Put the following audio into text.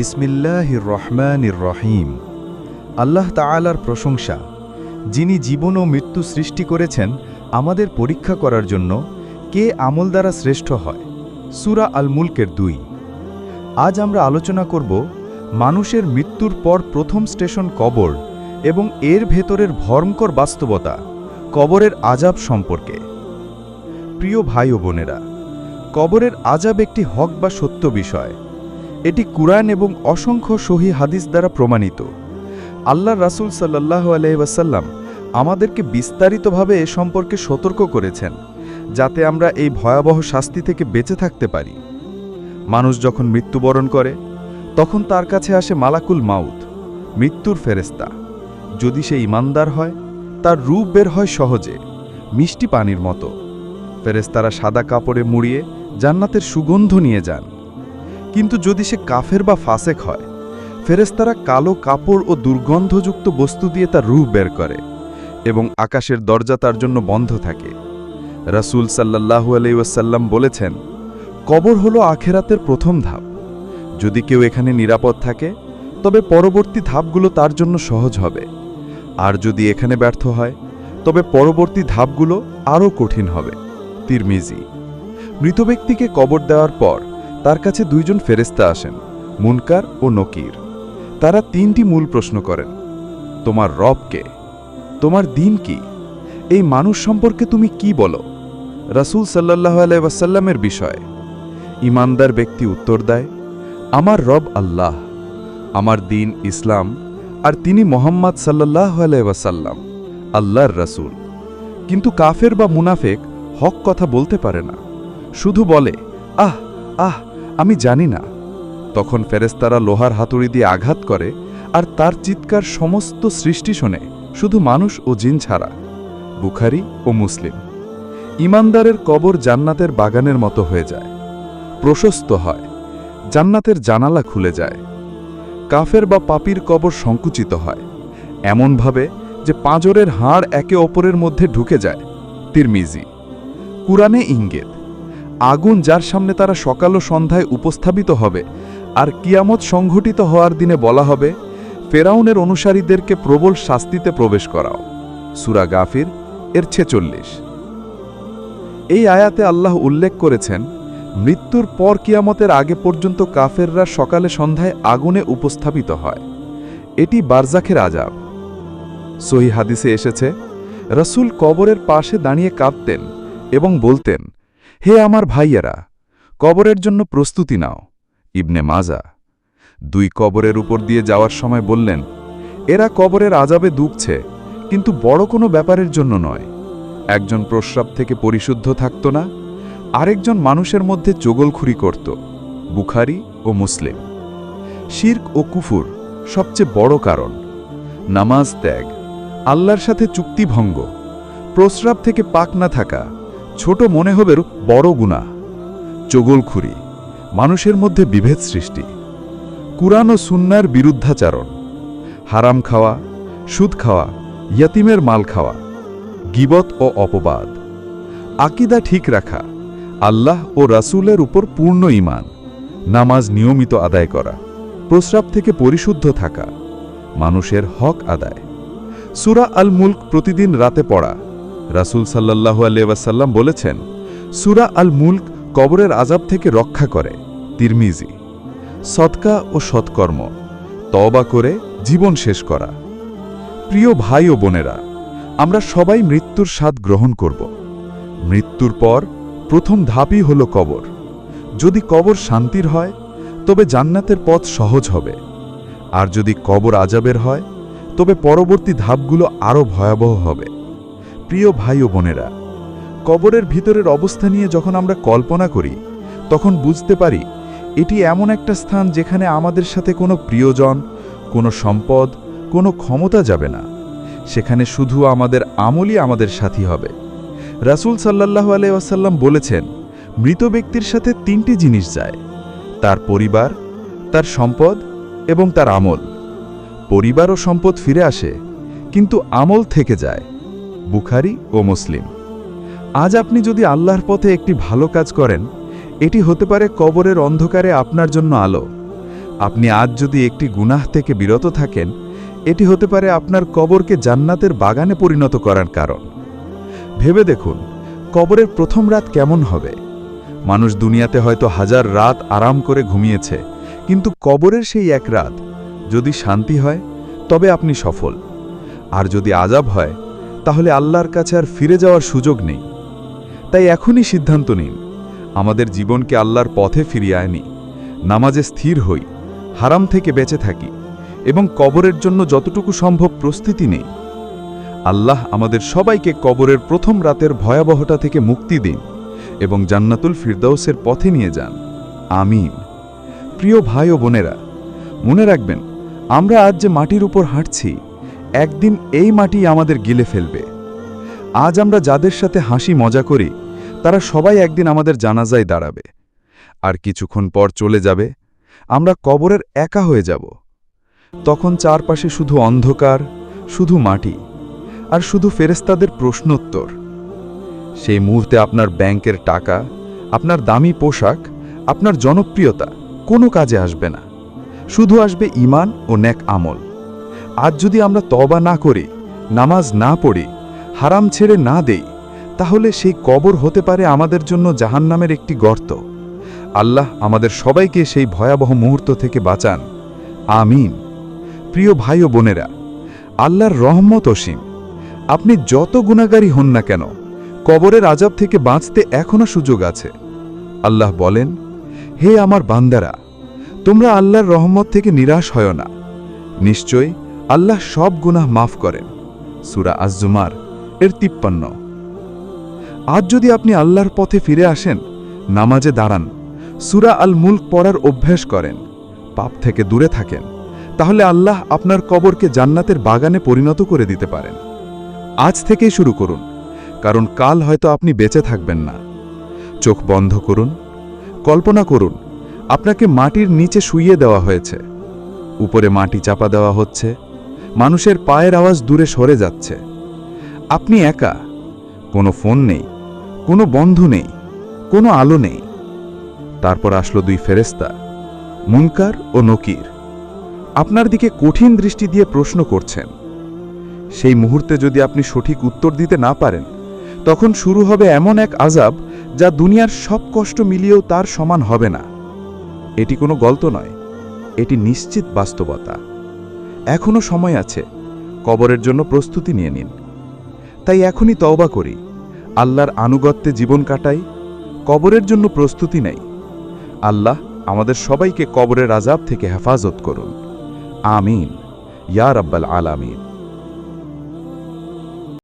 বিসমিল্লাহির রহমানির রহিম। আল্লাহ তাআলার প্রশংসা, যিনি জীবন ও মৃত্যু সৃষ্টি করেছেন, আমাদের পরীক্ষা করার জন্য কে আমল দ্বারা শ্রেষ্ঠ হয়? সুরা আল মুলকের দুই। আজ আমরা আলোচনা করব মানুষের মৃত্যুর পর প্রথম স্টেশন কবর এবং এর ভেতরের ভয়ঙ্কর বাস্তবতা, কবরের আজাব সম্পর্কে। প্রিয় ভাই ও বোনেরা, কবরের আজাব একটি হক বা সত্য বিষয়। এটি কুরআন এবং অসংখ্য সহি হাদিস দ্বারা প্রমাণিত। আল্লাহ রাসূল সাল্লাহ আলহিবাসাল্লাম আমাদেরকে বিস্তারিতভাবে এ সম্পর্কে সতর্ক করেছেন, যাতে আমরা এই ভয়াবহ শাস্তি থেকে বেঁচে থাকতে পারি। মানুষ যখন মৃত্যুবরণ করে, তখন তার কাছে আসে মালাকুল মাউত, মৃত্যুর ফেরেস্তা যদি সে ইমানদার হয়, তার রূপ বের হয় সহজে, মিষ্টি পানির মতো। ফেরেস্তারা সাদা কাপড়ে মুড়িয়ে জান্নাতের সুগন্ধ নিয়ে যান। কিন্তু যদি সে কাফের বা ফাসেক হয় ফেরেস্তারা কালো কাপড় ও দুর্গন্ধযুক্ত বস্তু দিয়ে তার রূপ বের করে এবং আকাশের দরজা তার জন্য বন্ধ থাকে। রাসূল সাল্লাহু আলাইসাল্লাম বলেছেন, কবর হলো আখেরাতের প্রথম ধাপ। যদি কেউ এখানে নিরাপদ থাকে, তবে পরবর্তী ধাপগুলো তার জন্য সহজ হবে। আর যদি এখানে ব্যর্থ হয়, তবে পরবর্তী ধাপগুলো আরও কঠিন হবে। তিরমিজি। মৃত ব্যক্তিকে কবর দেওয়ার পর তার কাছে দুইজন ফেরেস্তা আসেন, মুনকার ও নকির। তারা তিনটি মূল প্রশ্ন করেন, তোমার রব কে? তোমার দিন কি? এই মানুষ সম্পর্কে তুমি কি বলো? রাসূল সাল্লাহ আলাইসাল্লামের বিষয়ে, ইমানদার ব্যক্তি উত্তর দেয়, আমার রব আল্লাহ, আমার দিন ইসলাম, আর তিনি মোহাম্মদ সাল্লাহ আলাইসাল্লাম আল্লাহর রাসূল। কিন্তু কাফের বা মুনাফেক হক কথা বলতে পারে না। শুধু বলে, আহ আহ আমি জানি না। তখন ফেরেস্তারা লোহার হাতুড়ি দিয়ে আঘাত করে আর তার চিৎকার সমস্ত সৃষ্টি শোনে, শুধু মানুষ ও জিন ছাড়া, বুখারি ও মুসলিম। ইমানদারের কবর জান্নাতের বাগানের মতো হয়ে যায়। প্রশস্ত হয়, জান্নাতের জানালা খুলে যায়। কাফের বা পাপির কবর সংকুচিত হয়, এমনভাবে যে পাঁজরের হাড় একে অপরের মধ্যে ঢুকে যায়। তিরমিজি, কুরআনে ইঙ্গিত। আগুন যার সামনে তারা সকাল ও সন্ধ্যায় উপস্থাপিত হবে, আর কিয়ামত সংঘটিত হওয়ার দিনে বলা হবে, ফেরাউনের অনুসারীদেরকে প্রবল শাস্তিতে প্রবেশ করাও। সুরা গাফির, এর ছেচল্লিশ। এই আয়াতে আল্লাহ উল্লেখ করেছেন, মৃত্যুর পর কিয়ামতের আগে পর্যন্ত কাফেররা সকালে সন্ধ্যায় আগুনে উপস্থাপিত হয়। এটি বারজাখের আজাব সহি হাদিসে এসেছে, রসুল কবরের পাশে দাঁড়িয়ে কাঁদতেন এবং বলতেন হে আমার ভাইয়েরা, কবরের জন্য প্রস্তুতি নাও। ইবনে মাজা দুই কবরের উপর দিয়ে যাওয়ার সময় বললেন, এরা কবরের আজাবে দুঃখছে, কিন্তু বড় কোনো ব্যাপারের জন্য নয়। একজন প্রস্রাব থেকে পরিশুদ্ধ থাকত না, আরেকজন মানুষের মধ্যে চগলখুরি করত, বুখারি ও মুসলিম। শির্ক ও কুফুর সবচেয়ে বড় কারণ, নামাজ ত্যাগ, আল্লাহর সাথে চুক্তিভঙ্গ প্রস্রাব থেকে পাক না থাকা ছোট মনে হবে বড় গুণা, চগলখুরি, মানুষের মধ্যে বিভেদ সৃষ্টি, কুরআন ও সুন্নার বিরুদ্ধাচারণ, হারাম খাওয়া, সুদ খাওয়া, ইয়াতিমের মাল খাওয়া, গিবত ও অপবাদ, আকিদা ঠিক রাখা, আল্লাহ ও রাসুলের উপর পূর্ণ ইমান নামাজ নিয়মিত আদায় করা, প্রস্রাব থেকে পরিশুদ্ধ থাকা, মানুষের হক আদায়। সুরা আল মুল্ক প্রতিদিন রাতে পড়া রাসূল সাল্লাল্লাহু আলাইহি ওয়াসাল্লাম বলেছেন, সুরা আল মুল্ক কবরের আজাব থেকে রক্ষা করে। তিরমিজি সৎকা ও সৎকর্ম তবা করে জীবন শেষ করা। প্রিয় ভাই ও বোনেরা, আমরা সবাই মৃত্যুর স্বাদ গ্রহণ করব। মৃত্যুর পর প্রথম ধাপই হল কবর। যদি কবর শান্তির হয়, তবে জান্নাতের পথ সহজ হবে। আর যদি কবর আজাবের হয়, তবে পরবর্তী ধাপগুলো আরও ভয়াবহ হবে। প্রিয় ভাই ও বোনেরা, কবরের ভিতরের অবস্থা নিয়ে যখন আমরা কল্পনা করি, তখন বুঝতে পারি এটি এমন একটা স্থান যেখানে আমাদের সাথে কোনো প্রিয়জন, কোনো সম্পদ, কোনো ক্ষমতা যাবে না। সেখানে শুধু আমাদের আমলই আমাদের সাথী হবে। রাসূল সাল্লাহ আলাইসাল্লাম বলেছেন, মৃত ব্যক্তির সাথে তিনটি জিনিস যায়, তার পরিবার, তার সম্পদ এবং তার আমল। পরিবার ও সম্পদ ফিরে আসে, কিন্তু আমল থেকে যায়। বুখারি ও মুসলিম। আজ আপনি যদি আল্লাহর পথে একটি ভালো কাজ করেন, এটি হতে পারে কবরের অন্ধকারে আপনার জন্য আলো। আপনি আজ যদি একটি গুনাহ থেকে বিরত থাকেন, এটি হতে পারে আপনার কবরকে জান্নাতের বাগানে পরিণত করার কারণ। ভেবে দেখুন, কবরের প্রথম রাত কেমন হবে। মানুষ দুনিয়াতে হয়তো হাজার রাত আরাম করে ঘুমিয়েছে, কিন্তু কবরের সেই এক রাত যদি শান্তি হয়, তবে আপনি সফল। আর যদি আজাব হয় তাহলে আল্লাহর কাছে আর ফিরে যাওয়ার সুযোগ নেই। তাই এখনই সিদ্ধান্ত নিন, আমাদের জীবনকে আল্লাহর পথে ফিরিয়ে আনি, নামাজে স্থির হই, হারাম থেকে বেঁচে থাকি, এবং কবরের জন্য যতটুকু সম্ভব প্রস্তুতি নেই। আল্লাহ আমাদের সবাইকে কবরের প্রথম রাতের ভয়াবহতা থেকে মুক্তি দিন এবং জান্নাতুল ফিরদাউসের পথে নিয়ে যান। আমিন। প্রিয় ভাই ও বোনেরা, মনে রাখবেন, আমরা আজ যে মাটির উপর হাঁটছি একদিন এই মাটি আমাদের গিলে ফেলবে। আজ আমরা যাদের সাথে হাসি মজা করি, তারা সবাই একদিন আমাদের জানাজায় দাঁড়াবে। আর কিছুক্ষণ পর চলে যাবে, আমরা কবরের একা হয়ে যাব। তখন চারপাশে শুধু অন্ধকার, শুধু মাটি, আর শুধু ফেরেস্তাদের প্রশ্নোত্তর। সেই মুহূর্তে আপনার ব্যাংকের টাকা, আপনার দামি পোশাক, আপনার জনপ্রিয়তা কোনো কাজে আসবে না। শুধু আসবে ইমান ও ন্যাক আমল। আজ যদি আমরা তবা না করি, নামাজ না পড়ি, হারাম ছেড়ে না দেই, তাহলে সেই কবর হতে পারে আমাদের জন্য জাহান্নামের একটি গর্ত। আল্লাহ আমাদের সবাইকে সেই ভয়াবহ মুহূর্ত থেকে বাঁচান। আমিন। প্রিয় ভাই ও বোনেরা, আল্লাহর রহমত অসীম। আপনি যত গুণাগারী হন না কেন, কবরের আজাব থেকে বাঁচতে এখনও সুযোগ আছে। আল্লাহ বলেন, হে আমার বান্দারা, তোমরা আল্লাহর রহমত থেকে নিরাশ হয় না। নিশ্চয় আল্লাহ সব গুনাহ মাফ করেন। সুরা আজজুমার, এর তিপ্পান্ন। আজ যদি আপনি আল্লাহর পথে ফিরে আসেন, নামাজে দাঁড়ান, সুরা আল মুল্ক পড়ার অভ্যাস করেন, পাপ থেকে দূরে থাকেন, তাহলে আল্লাহ আপনার কবরকে জান্নাতের বাগানে পরিণত করে দিতে পারেন। আজ থেকেই শুরু করুন, কারণ কাল হয়তো আপনি বেঁচে থাকবেন না। চোখ বন্ধ করুন, কল্পনা করুন, আপনাকে মাটির নিচে শুইয়ে দেওয়া হয়েছে। উপরে মাটি চাপা দেওয়া হচ্ছে মানুষের পায়ের আওয়াজ দূরে সরে যাচ্ছে। আপনি একা, কোনো ফোন নেই, কোনো বন্ধু নেই, কোনো আলো নেই। তারপর আসলো দুই ফেরেস্তা মুনকার ও নকির। আপনার দিকে কঠিন দৃষ্টি দিয়ে প্রশ্ন করছেন। সেই মুহূর্তে যদি আপনি সঠিক উত্তর দিতে না পারেন, তখন শুরু হবে এমন এক আজাব যা দুনিয়ার সব কষ্ট মিলিয়েও তার সমান হবে না। এটি কোনো গল্প নয়, এটি নিশ্চিত বাস্তবতা। এখনও সময় আছে। কবরের জন্য প্রস্তুতি নিয়ে নিন। তাই এখনই তওবা করি। আল্লাহর আনুগত্যে জীবন কাটাই। কবরের জন্য প্রস্তুতি নেই। আল্লাহ আমাদের সবাইকে কবরের আজাব থেকে হেফাজত করুন। আমিন। ইয়া রাব্বাল আলামিন।